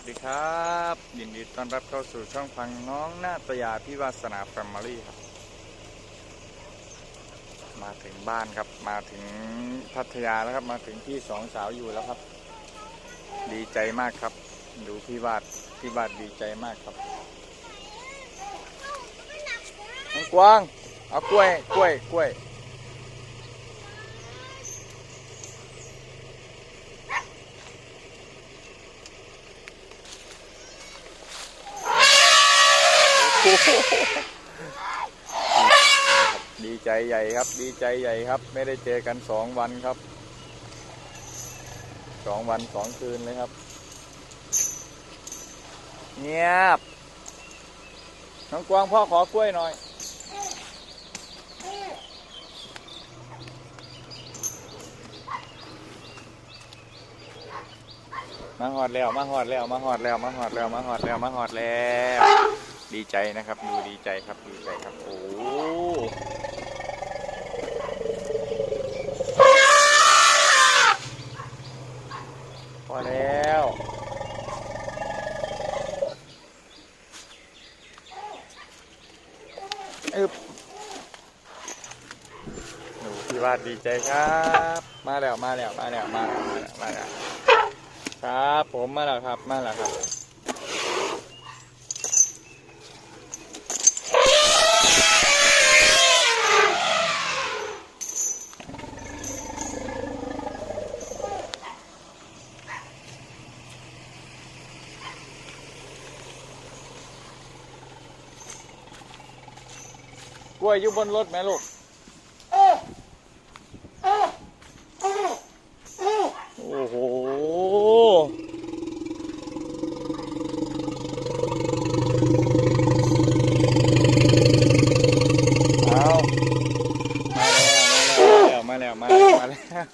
วัสดีครับ ยินดีต้อนรับเข้าสู่ช่องพังน้องหน้าตยาพิวาสนาแฟมิลี่ครับ มาถึงบ้านครับ มาถึงพัทยาแล้วครับ มาถึงที่สองสาวอยู่แล้วครับ ดีใจมากครับ ดูพี่วาดพี่วาดดีใจมากครับน้องกวาง เอากล้วย กล้วย กล้วย โอ้โห ดีใจใหญ่ครับ ดีใจใหญ่ครับ ไม่ได้เจอกันสองวันครับสองวันสองคืนเลยครับ เงียบน้องกวางพ่อขอกล้วยหน่อยมาหอดแล้วมาหอดแล้วมาหอดแล้วมาหอดแล้วมาหอดแล้วมาหอดแล้ว ดีใจนะครับดูดีใจครับดีใจครับโอ้พอแล้วอึบหนูพี่วาดดีใจครับ มาแล้วมาแล้วมาแล้วมาแล้วมาแล้วมาแล้วครับ ผมมาแล้วครับมาแล้วครับ กล้วยอยู่บนรถไหมลูกโอ้โหเอามาแล้วมาแล้วมาแล้วมาแล้วมาแล้ว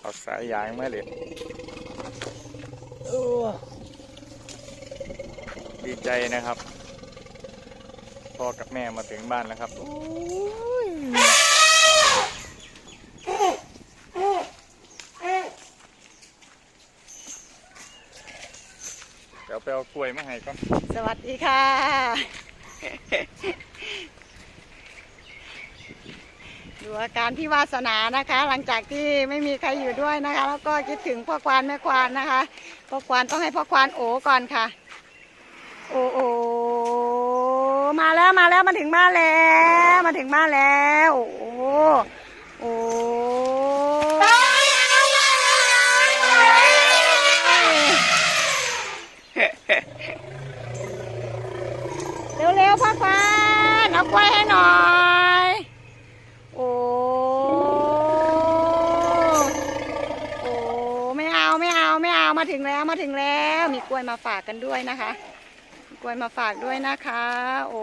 เอาสายยางมา เลยดีใจนะครับ พ่อกับแม่มาถึงบ้านแล้วครับโอ้ยเดี๋ยวไปเอากล้วยมาให้ก่อน สวัสดีค่ะ ดู อาการพี่วาสนานะคะ หลังจากที่ไม่มีใครอยู่ด้วยนะคะ แล้วก็คิดถึงพ่อควานแม่ควานนะคะพ่อควานต้องให้พ่อควานโอก่อนค่ะ โอโอมาแล้วมาแล้วมาถึงบ้านแล้ว มาถึงบ้านแล้ว โอ้โหโอ้เร็วๆพ่อควานเอากล้วยให้หน่อย โอ้ โอ้ ไม่เอาไม่เอาไม่เอามาถึงแล้วมาถึงแล้ว มาฝากกันด้วยนะคะ กล้วยมาฝากด้วยนะคะ โอ้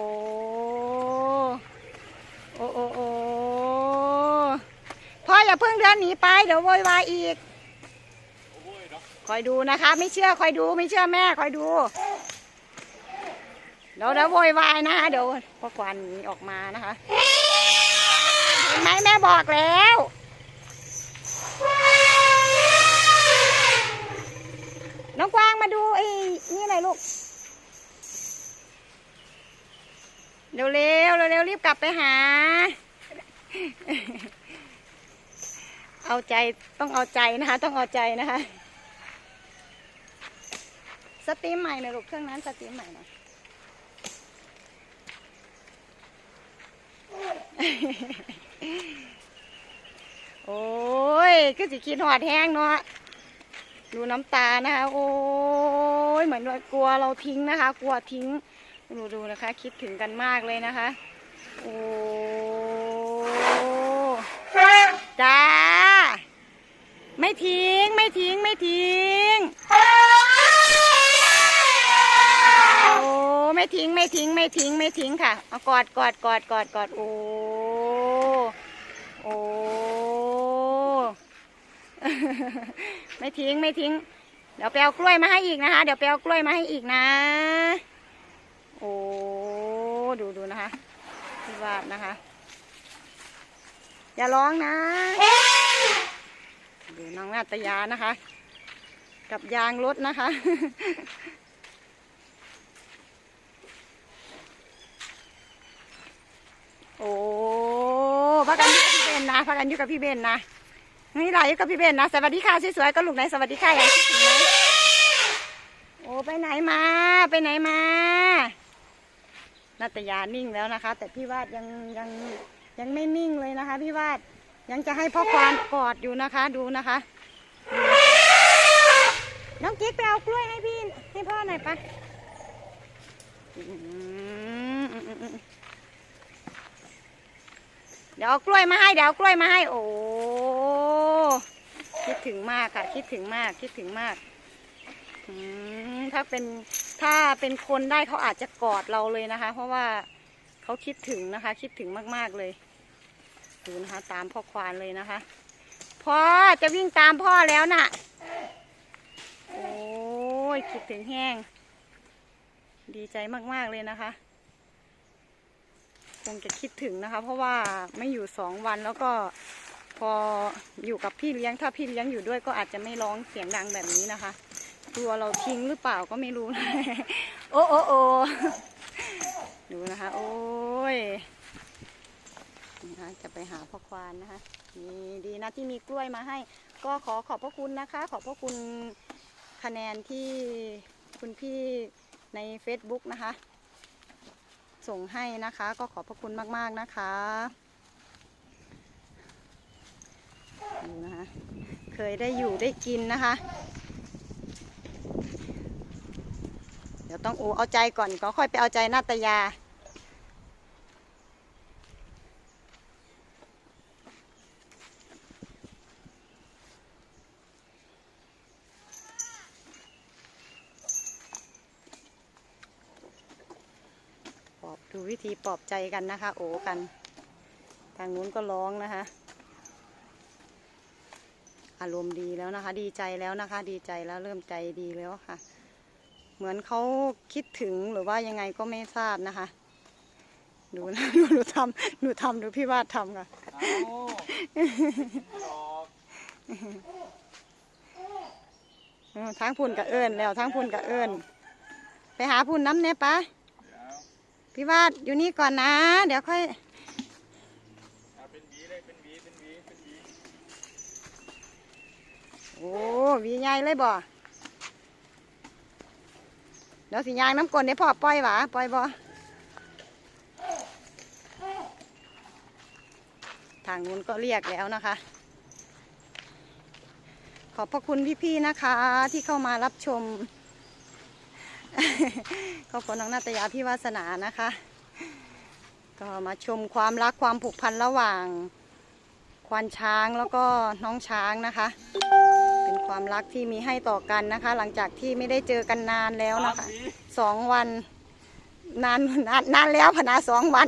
โอ้โอ้โอ้พ่ออย่าเพิ่งเดินหนีไปเดี๋ยวโวยวายอีกคอยดูนะคะ ไม่เชื่อคอยดูไม่เชื่อแม่คอยดูเดี๋ยวเดี๋ยวโวยวายนะคะเดี๋ยวพ่อควันออกมานะคะเห็นไหมแม่บอกแล้ว น้องกวางมาดูไอ้นี่หน่อยลูก เร็วเร็วเรีบกลับไปหา เอาใจต้องเอาใจนะคะ ต้องเอาใจนะคะ สตรีมใหม่น่อยลูกเครื่องนั้นสตรีมใหม่น่อยโอ้ยก็สิคิดหอดแห้งเนาะดูน้ำตานะคะ โอ้ยเหมือนว่ากลัวเราทิ้งนะคะ กลัวทิ้งดูดูนะคะ คิดถึงกันมากเลยนะคะ โอ้จ้า ไม่ทิ้ง ไม่ทิ้ง ไม่ทิ้ง โอ้ ไม่ทิ้ง ไม่ทิ้ง ไม่ทิ้ง ไม่ทิ้งค่ะ เอากอดกอดกอดกอดกอดโอ้ โอ้ ไม่ทิ้ง ไม่ทิ้ง เดี๋ยวไปเอากล้วยมาให้อีกนะคะ เดี๋ยวไปเอากล้วยมาให้อีกนะ โอ้ ดูดูนะคะ วาดนะคะ อย่าร้องนะดูน้องนาตยานะคะ กับยางรถนะคะ โอ้พักกันอยู่กับพี่เบนนะพักกันอยู่กับพี่เบนนะนี่หลายอยู่กับพี่เบนนะ สวัสดีค่ะสวยๆก็ลูกไหนสวัสดีค่ะอย่างคิดถึงไหมโอ้ไปไหนมา ไปไหนมา นาตยานิ่งแล้วนะคะ แต่พี่วาดยังยังยังไม่นิ่งเลยนะคะ พี่วาดยังจะให้พ่อควานกอดอยู่นะคะดูนะคะ น้องกิ๊กไปเอากล้วยให้พี่ให้พ่อหน่อยปะเดี๋ยวเอากล้วยมาให้เดี๋ยวเอากล้วยมาให้ โอ้คิดถึงมากค่ะ คิดถึงมากคิดถึงมากอืมถ้าเป็น ถ้าเป็นคนได้เขาอาจจะกอดเราเลยนะคะ เพราะว่าเขาคิดถึงนะคะ คิดถึงมากๆเลยดูนะคะ ตามพ่อควานเลยนะคะพ่อจะวิ่งตามพ่อแล้วน่ะ โอ้ยคิดถึงแห้ง ดีใจมากๆเลยนะคะ คงจะคิดถึงนะคะ เพราะว่าไม่อยู่สองวันแล้วก็พออยู่กับพี่เลี้ยงถ้าพี่เลี้ยงอยู่ด้วยก็อาจจะไม่ร้องเสียงดังแบบนี้นะคะ กลัวเราทิ้งหรือเปล่าก็ไม่รู้นะโอ้โอ้โอ้ดูนะคะ โอ้ยนะคะจะไปหาพ่อควานนะคะนี่ดีนะที่มีกล้วยมาให้ ก็ขอขอบพระคุณนะคะ ขอบพระคุณคะแนนที่คุณพี่ใน Facebook นะคะ ส่งให้นะคะ ก็ขอบพระคุณมาก ๆ นะคะดูนะคะ เคยได้อยู่ได้กินนะคะ เดี๋ยวต้องโอเอาใจก่อนก็ค่อยไปเอาใจนาตยา ปอบดูวิธีปอบใจกันนะคะ โอ้กัน ทางนู้นก็ร้องนะคะ อารมณ์ดีแล้วนะคะ ดีใจแล้วนะคะ ดีใจแล้วเริ่มใจดีแล้วค่ะ เหมือนเขาคิดถึงหรือว่ายังไงก็ไม่ทราบนะคะดูนะดูหนูทำหนูทำดูพี่วาดทำค่ะเอาดอกเออทั้งพุ่นกับเอิญแล้วทั้งพุ่นกับเอิญไปหาพุ่นน้ำเนี่ยปะเดี๋ยวพี่วาดอยู่นี่ก่อนนะ เดี๋ยวค่อยเอาเป็นหวีเลยเป็นหวีเป็นหวีเป็นหวีโอ้หวีใหญ่เลยบ่เดี๋ยวสิยางน้ำกลนได้พ่อปล่อยหวะปล่อยบ่ทางนู้นก็เรียกแล้วนะคะ ขอบพระคุณพี่ๆนะคะ ที่เข้ามารับชมขอบคุณน้องนาตยาพี่วาสนานะคะ ก็มาชมความรักความผูกพันระหว่างควานช้างแล้วก็น้องช้างนะคะ ความรักที่มีให้ต่อกันนะคะ หลังจากที่ไม่ได้เจอกันนานแล้วนะคะสามหวีสองวันนานนานนานแล้วพนาสองวัน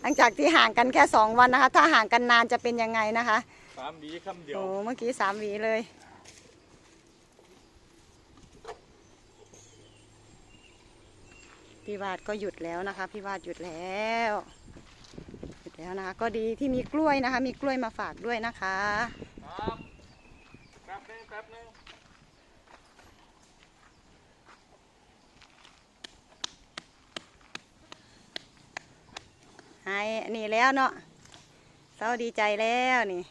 หลังจากที่ห่างกันแค่สองวันนะคะ ถ้าห่างกันนานจะเป็นยังไงนะคะสามหวีคำเดียวโอ้เมื่อกี้สามหวีเลยพี่วาดก็หยุดแล้วนะคะ พี่วาดหยุดแล้วหยุดแล้วนะคะ ก็ดีที่มีกล้วยนะคะ มีกล้วยมาฝากด้วยนะคะครับแป๊บนึงแป๊บนึงหายนี่แล้วเนาะเศร้าดีใจแล้วนี่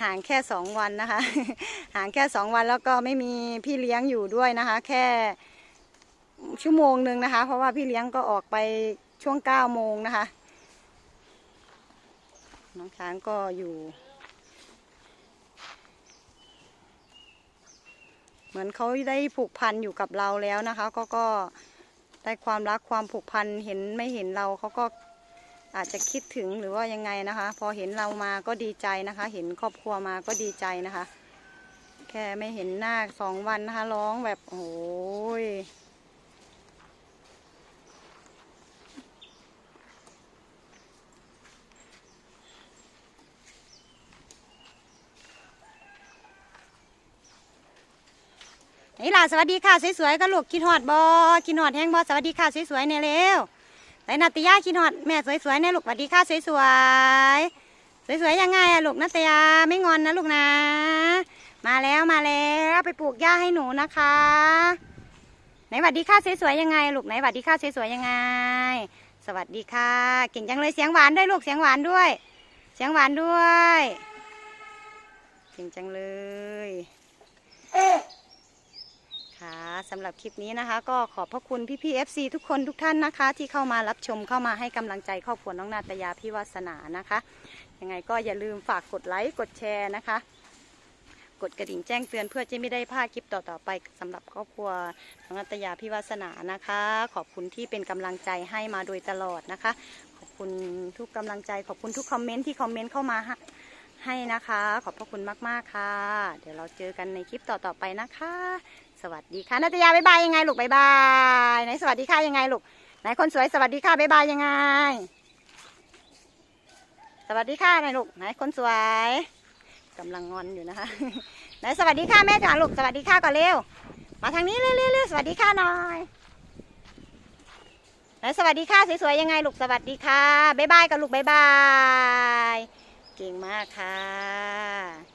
ห่างแค่สองวันนะคะ ห่างแค่สองวันแล้วก็ไม่มีพี่เลี้ยงอยู่ด้วยนะคะ แค่ชั่วโมงหนึ่งนะคะ เพราะว่าพี่เลี้ยงก็ออกไปช่วงเก้าโมงนะคะ น้องช้างก็อยู่ เหมือนเขาได้ผูกพันอยู่กับเราแล้วนะคะก็ก็ได้ความรักความผูกพันเห็นไม่เห็นเราเขาก็อาจจะคิดถึงหรือว่ายังไงนะคะ พอเห็นเรามาก็ดีใจนะคะ เห็นครอบครัวมาก็ดีใจนะคะ แค่ไม่เห็นหน้าสองวันนะคะ ร้องแบบโอ้ย นี่ล่ะสวัสดีค่ะสวยๆก็ลูกกินหอดบอกินหอดแห้งบอสวัสดีค่ะสวยๆเนี่ยเร็วไหนนาตยากินหอดแม่สวยๆเนี่ยลูกสวัสดีค่ะสวยๆสวยๆยังไงอะลูกนาตยาไม่งอนนะลูกนะ มาแล้วมาแล้วไปปลูกหญ้าให้หนูนะคะไหนสวัสดีค่ะสวยๆยังไงลูกไหนสวัสดีค่ะสวยๆยังไง สวัสดีค่ะ เก่งจังเลยเสียงหวานด้วยลูกเสียงหวานด้วย เสียงหวานด้วย เก่งจังเลย ค่ะสำหรับคลิปนี้นะคะ ก็ขอบพระคุณพี่พี่ๆ FC ทุกคนทุกท่านนะคะ ที่เข้ามารับชมเข้ามาให้กำลังใจครอบครัวน้องนาตยาพี่วาสนานะคะยังไงก็อย่าลืมฝากกดไลค์กดแชร์นะคะ กดกระดิ่งแจ้งเตือนเพื่อจะไม่ได้พลาดคลิปต่อๆไปสำหรับครอบครัวน้องนัตยาพี่วาสนานะคะ ขอบคุณที่เป็นกำลังใจให้มาโดยตลอดนะคะ ขอบคุณทุกกำลังใจขอบคุณทุกคอมเมนต์ที่คอมเมนต์เข้ามาให้ให้นะคะ ขอบพระคุณมาก ๆ ค่ะ เดี๋ยวเราเจอกันในคลิปต่อ ๆ ไปนะคะ สวัสดีค่ะนัตยาบ๊ายบายยังไงลูกบ๊ายบายไหนสวัสดีค่ะยังไงลูกไหนคนสวยสวัสดีค่ะบ๊ายบายยังไง สวัสดีค่ะไหนลูกไหนคนสวยกำลังงอนอยู่นะคะไหนสวัสดีค่ะแม่จ๋าลูกสวัสดีค่ะก่อนเร็ว มาทางนี้เร็วๆๆสวัสดีค่ะหน่อยไหนสวัสดีค่ะสวยๆยังไงลูกสวัสดีค่ะบ๊ายบายกับลูกบ๊ายบายเก่งมากค่ะ